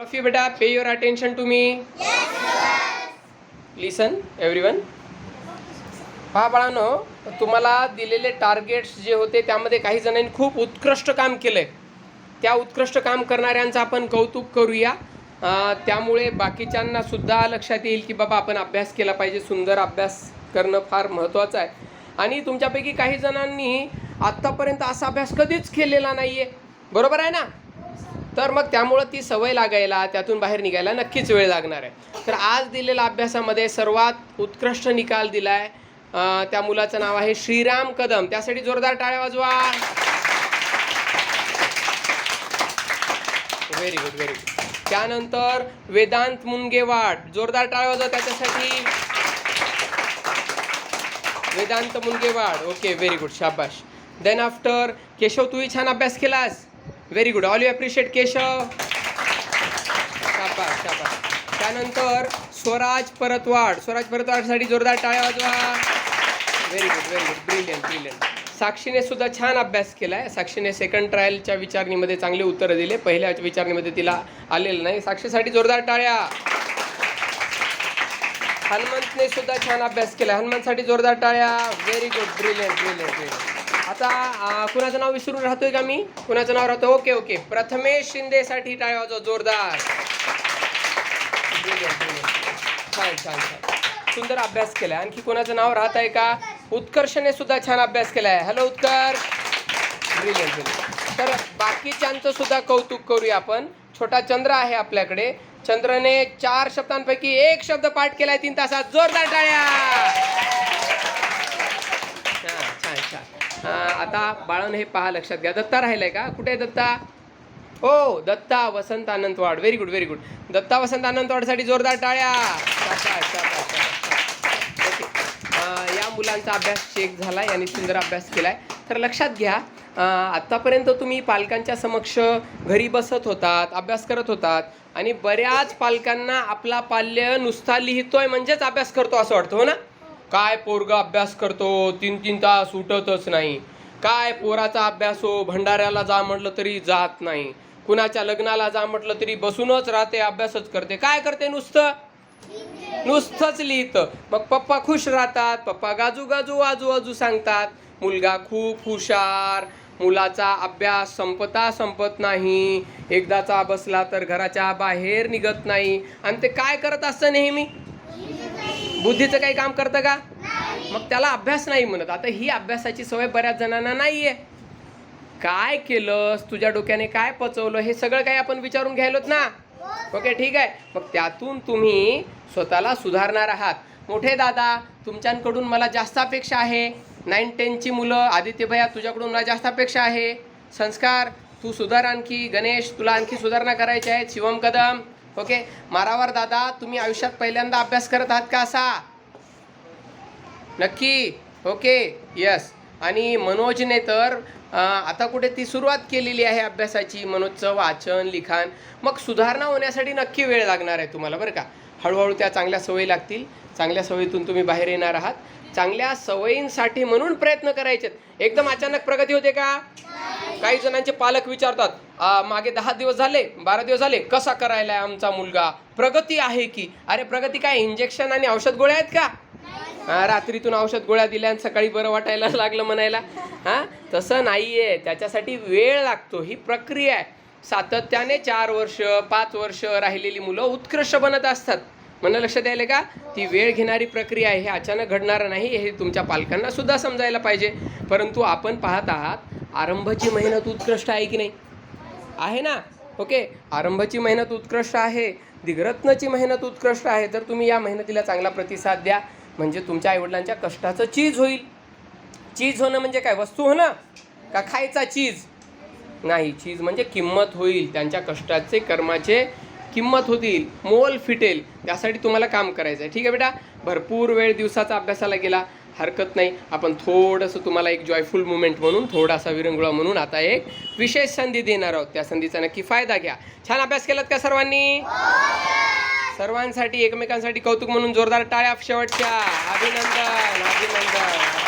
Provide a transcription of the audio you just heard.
Of you बेटा pay your attention to me listen everyone पहा बाळानो तुम्हाला दिलेले टार्गेट्स जे होते त्यामध्ये काही जणांनी खूप उत्कृष्ट काम केलंय. त्या उत्कृष्ट काम करणाऱ्यांचं आपण कौतुक करूया. त्यामुळे बाकीच्यांना सुद्धा लक्षात येईल की बाबा आपण अभ्यास केला पाहिजे. सुंदर अभ्यास करणं फार महत्त्वाचं आहे. आणि तुमच्यापैकी काही जणांनी आत्तापर्यंत असा अभ्यास कधीच केलेला नाही आहे बरोबर आहे ना? तर मग त्यामुळं ती सवय लागायला त्यातून बाहेर निघायला नक्कीच वेळ लागणार आहे. तर आज दिलेल्या अभ्यासामध्ये सर्वात उत्कृष्ट निकाल दिलाय आहे त्या मुलाचं नाव आहे श्रीराम कदम. त्यासाठी जोरदार टाळ्या वाजवा. व्हेरी गुड व्हेरी गुड त्यानंतर वेदांत मुनगेवाड. जोरदार टाळ्या वाजवा त्याच्यासाठी. Vedant Mungewad. Okay very good शाबाश. देन आफ्टर केशव तूही छान अभ्यास केलास? Very good all you appreciate Keshav शाबाश शाबाश त्यानंतर स्वराज परतवाड. स्वराज परतवाडसाठी जोरदार टाळ्या वाजवा. Very good very good brilliant brilliant साक्षीने सुद्धा छान अभ्यास केला आहे साक्षीने सेकंड ट्रायलच्या विचारणीमध्ये चांगले उत्तरं दिले. पहिल्या विचारणीमध्ये तिला आलेलं नाही. साक्षीसाठी जोरदार टाळ्या. हनुमंतने सुद्धा छान अभ्यास केला हनुमंतसाठी जोरदार टाळ्या. Very good brilliant brilliant brilliant आता कुणाचं नाव विसरून राहतोय का मी? कुणाचं नाव राहतं? Okay okay. प्रथमेश शिंदेसाठी टाळ्या वाजवा जोरदार. छान छान छान. सुंदर अभ्यास केलाय. आणखी कोणाचं नाव राहत आहे का? उत्कर्षने सुद्धा छान अभ्यास केलाय. हॅलो उत्कर्ष ब्रिलियंट ब्रिलियंट तर बाकीच्यांचं सुद्धा कौतुक करूया आपण. छोटा चंद्र आहे आपल्याकडे. चंद्रने चार शब्दांपैकी एक शब्द पाठ केलाय तीन तासात. जोरदार टाळ्या छान छान छान हा, आता बाळन हे पहा लक्षात घ्या. दत्ता राहिलाय का? कुठे आहे दत्ता? हो Datta Vasant Anandwad very good very good Datta Vasant आनंदवाडसाठी जोरदार टाळ्या. या मुलांचा अभ्यास चेक झाला यांनी सुंदर अभ्यास केलाय. तर लक्षात घ्या आत्तापर्यंत तुम्ही पालकांच्या समक्ष घरी बसत होतात अभ्यास करत होतात आणि बऱ्याच पालकांना आपला पाल्य नुसता लिहितोय म्हणजेच अभ्यास करतो असं वाटतं हो ना? काय पोरगा अभ्यास करतो तीन तीन तास उठतच नाही. काय पोराचा अभ्यास हो? भंडाऱ्याला जा म्हटलं तरी जात नाही. कुणाच्या लग्नाला जा म्हटलं तरी बसूनच राहते अभ्यासच करते. काय करते नुसतं? नुसतंच लिहितं. मग पप्पा खुश राहतात पप्पा गाजू गाजू आजू आजू सांगतात. मुलगा खूप हुशार मुलाचा अभ्यास संपता संपत नाही. एकदाचा बसला तर घराच्या बाहेर निघत नाही. आणि ते काय करत असतं नेहमी? बुद्धीचं काही काम करतं का? मग त्याला अभ्यास नाही म्हणत. आता ही अभ्यासाची सवय बऱ्याच जणांना नाही आहे काय केलंस? तुझ्या डोक्याने काय पचवलं? हे सगळं काही आपण विचारून घ्यायलोत ना? ओके ठीक आहे. मग त्यातून तुम्ही स्वतःला सुधारणार आहात. मोठे दादा तुमच्याकडून मला जास्त अपेक्षा आहे. नाईन टेनची मुलं आदित्य भैया तुझ्याकडून मला जास्त अपेक्षा आहे. संस्कार तू सुधार आणखी. गणेश तुला आणखी सुधारणा करायची आहे शिवम कदम. ओके? मारावर दादा तुम्ही आयुष्यात पहिल्यांदा अभ्यास करत आहात का असा? नक्की. ओके. यस आणि मनोजने तर आता कुठे ती सुरुवात केलेली आहे अभ्यासाची मनोजचं वाचन लिखाण. मग सुधारणा होण्यासाठी नक्की वेळ लागणार आहे तुम्हाला बरं का? हळूहळू त्या चांगल्या सवयी लागतील. चांगल्या सवयीतून तुम्ही बाहेर येणार आहात. चांगल्या सवयींसाठी म्हणून प्रयत्न करायचे एकदम अचानक प्रगती होते का? काही जणांचे पालक विचारतात मागे दहा दिवस झाले बारा दिवस झाले कसा करायला आमचा मुलगा? प्रगती आहे की? अरे प्रगती काय इंजेक्शन आणि औषध गोळ्या आहेत का? रात्रीतून औषध गोळ्या दिल्या आणि सकाळी बरं वाटायला लागलं म्हणायला. हां तसं नाही आहे त्याच्यासाठी वेळ लागतो. ही प्रक्रिया आहे. सातत्याने चार वर्ष पाच वर्ष राहिलेली मुलं उत्कृष्ट बनत असतात. म्हणणं लक्षात द्यायला का? ती वेळ घेणारी प्रक्रिया आहे. हे अचानक घडणारं नाही. हे तुमच्या पालकांना सुद्धा समजायला पाहिजे. परंतु आपण पाहत आहात आरंभाची मेहनत उत्कृष्ट आहे की नाही? आहे ना? ओके. आरंभाची मेहनत उत्कृष्ट आहे. दिग्रत्नची मेहनत उत्कृष्ट आहे. तर तुम्ही या मेहनतीला चांगला प्रतिसाद द्या. म्हणजे तुमच्या आईवडिलांच्या कष्टाचं चीज होईल. चीज होणं म्हणजे काय? वस्तू होणं? का खायचा चीज? नाही चीज म्हणजे किंमत होईल. त्यांच्या कष्टाचे कर्माचे किंमत होतील. मोल फिटेल. त्यासाठी तुम्हाला काम करायचं आहे. ठीक आहे बेटा? भरपूर वेळ दिवसाचा अभ्यासाला गेला. हरकत नाही. आपण थोडंसं तुम्हाला एक जॉयफुल मुमेंट म्हणून थोडासा विरंगुळा म्हणून आता एक विशेष संधी देणार आहोत. त्या संधीचा नक्की फायदा घ्या. छान अभ्यास केलात का सर्वांनी? सर्वांसाठी एकमेकांसाठी कौतुक म्हणून जोरदार टाळ्या शेवटच्या. अभिनंदन अभिनंदन.